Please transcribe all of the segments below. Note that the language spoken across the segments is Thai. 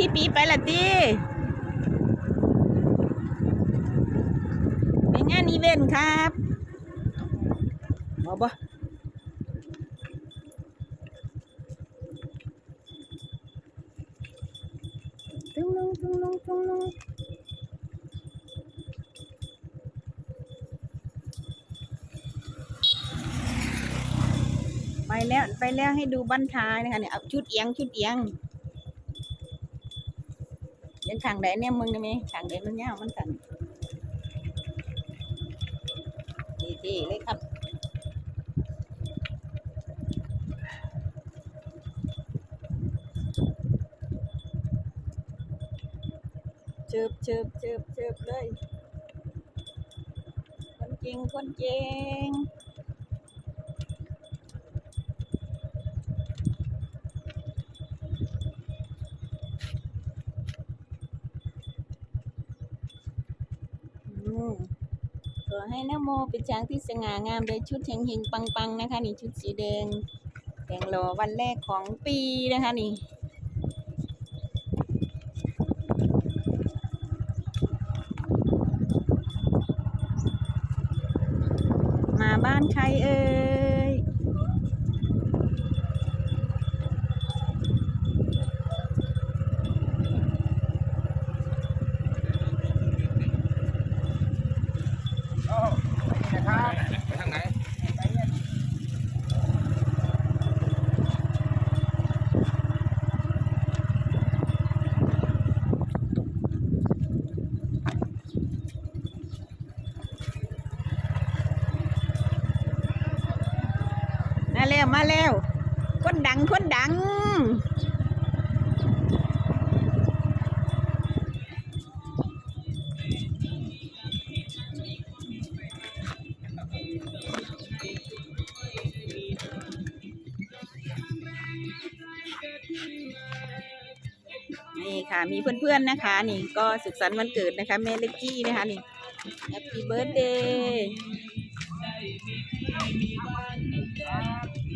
พี่ปีไปละตีเป็นงานอีเวนต์ครับบอบ่ตึงลงตึงลงตึงลงไปแล้วไปแล้วให้ดูบั้นท้ายนะคะเนี่ยเอาชุดเอียงชุดเอียง ยังขังได้เนี่ยมึงได้ไหมขังได้มันยาวมันสั่นดีๆเลยครับเชิบเชิบเชิบเชิบเลย คนจริง คนจริง ขอให้นโมเป็นช้างที่สง่างามโดยชุดเฮงเฮงปังปังๆนะคะ นี่ชุดสีแดงแดงหลอวันแรกของปีนะคะนี่มาบ้านใครเอ่ย มาแล้ว คนดังคนดัง นี่ค่ะ มีเพื่อนๆนะคะ นี่ก็สุขสันต์วันเกิดนะคะแม่เล็กกี้นะคะนี่ Happy Birthday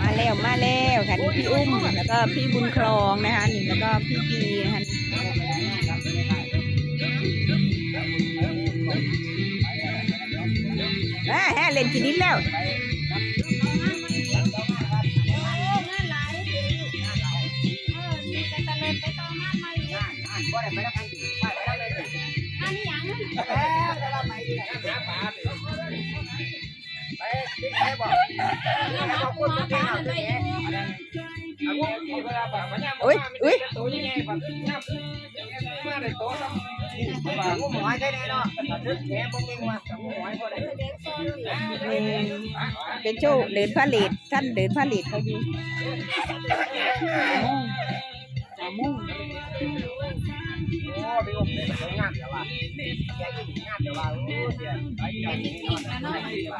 มาแล้วมาแล้วค่ะนี่พี่อุ้มแล้วก็พี่บุญครองนะคะนี่แล้วก็พี่ปีนะคะอ่าแฮ่เล่นกินนิดแล้วอุ้ยอุ้ยหมอยได้แน่เนาะถึงแขนบ่เก่งว่ะหม อยบ่ได้อืมเป็นโชว์เดินพาเลทท่านเดินพาเลทเขาอยู่สามโมง โอ้พี่อุ้มนี่สวยงามเดี๋ยวว่าแกยิ่งงามเดี๋ยวว่าโอ้เสียไปเดี๋ยวนี้นอนไป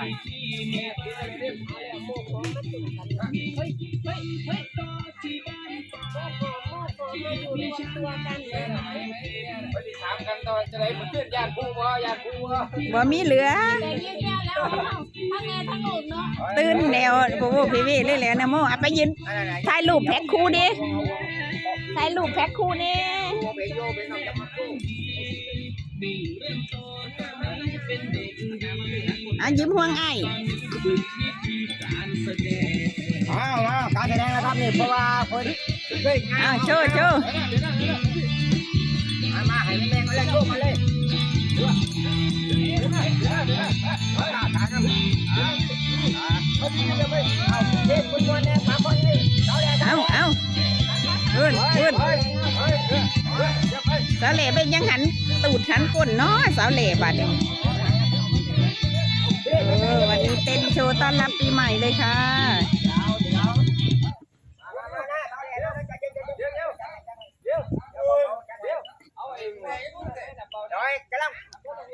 ถามกันตอนจะได้เพื่อนญาติผู้บ่ญาติผู้บ่บ่มีเหลือทำแน่ทำหมดเนาะเตือนแนวโอ้โหพี่วิเลยแหล้วนะโมเอาไปยืนถ่ายรูปแพ็คคู่ดิ ถ่ายรูปแพ็คคู่นี่โยไปโยไปน้องจะมาสู้อะยิ้มห่วงไอ้ายอ้าวาการแสดงนะครับนี่เพราะว่าคนเคยงาอ้านวโชว์โชว์มามาให้แม่มาเลยโชว์มาเลยเอาเอา สาวเหล่เป็นยังหันตูดหันก้นเนาะสาวเหล่บัดเนี่ยวันนี้เต้นโชว์ต้อนรับปีใหม่เลยค่ะ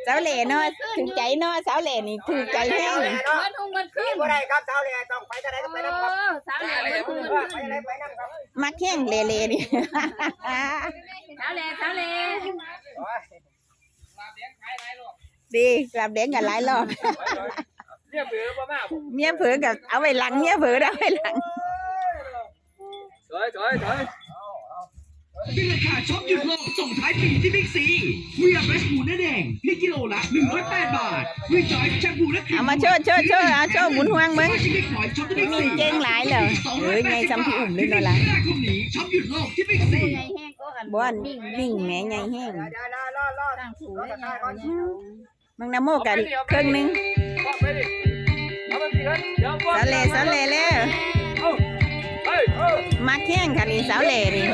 สาวเหล่เนาะถึงใจเนาะสาวเหล่นี่ถึงใจแห้งเลยเนาะมันทุ่งมันข่ได้สาวเหล่ต้องไปทางไหนต้องไปน้ำครับสาวเหล่มันทุ่งมันขึ้นมักแหเล่นี่าวเหล่สาวเหล่ดีกลับเด้งกันหลายรอบเนี่ยเบื่อบ่มากเมียเผลอกับเอาไว้หลังเมียเผลอเอาไว้หลังถอยถอยถอยเป็นราคาช็อปหยุดโลกส่งท้ายปีที่บิ๊กซีเวียเรสหมูเนื้อแดงเพียงกิโลละ 108 บาทวีจอยแชมพูและครีมเอามาโชว์โชว์โชว์เอาโชว์หมุนห่วงมึงชิคกี้พายช็อปที่บิ๊กมีซีเก่งหลายเหรอเอ้ยไงซ้ำพี่อุ่มเลยเนาะล่ะแรกคนนี้ช็อปหยุดโลกที่บิ๊กซี ใหญ่แห้งก็กันบ้านวิ่งแหม่ใหญ่แห้งเดี๋ยวรอรอรอตั้งถูได้ยังไงมังนโมกันครึ่งหนึงไปดิเอาไปดิครับเดี๋ยวสาวเหล่สาวเหล่แล้วเฮ้ยเฮ้ยมักแห้งค่ะนี่สาวเหล่นี่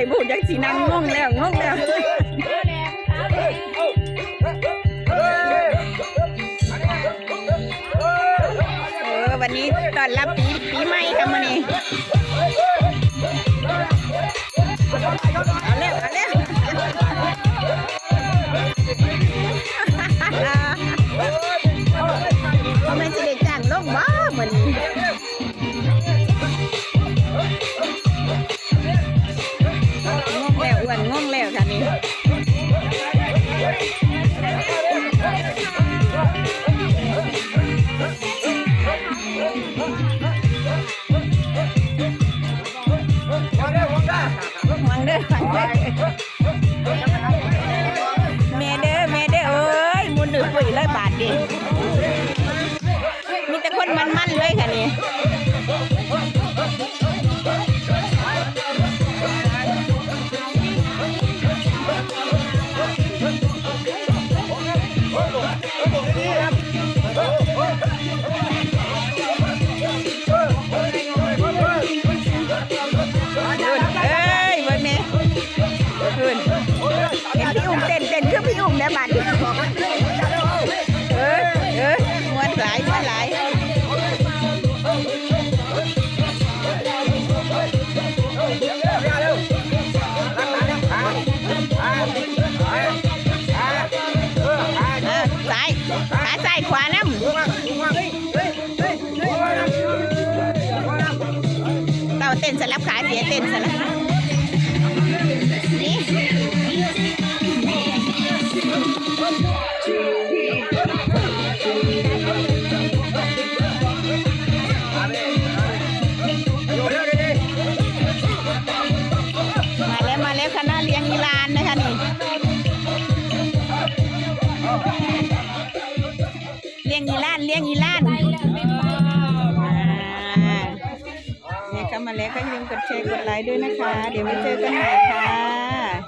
บ่ได้พูดจังสีนั่งงงแล้วง่วงแล้วเออวันนี้ตอนรับปีปีใหม่ค่ะมื่อนี้ แล้วค่ะนี่หวังเด้อหวังเด้อแม่เด้อแม่เด้อเอ้ยมุนอึปุ๋ยเลยบาทดิาเต้นสลับขาเสียเต้นสลับนี่มาแล้วมาแล้วคณะเลี้ยงอีลานนะคะนี่เลี้ยงอีลานเลี้ยงอีลาน ก็อย่าลืมกดแชร์กดไลค์ด้วยนะคะ เดี๋ยวไว้เจอกันใหม่ค่ะ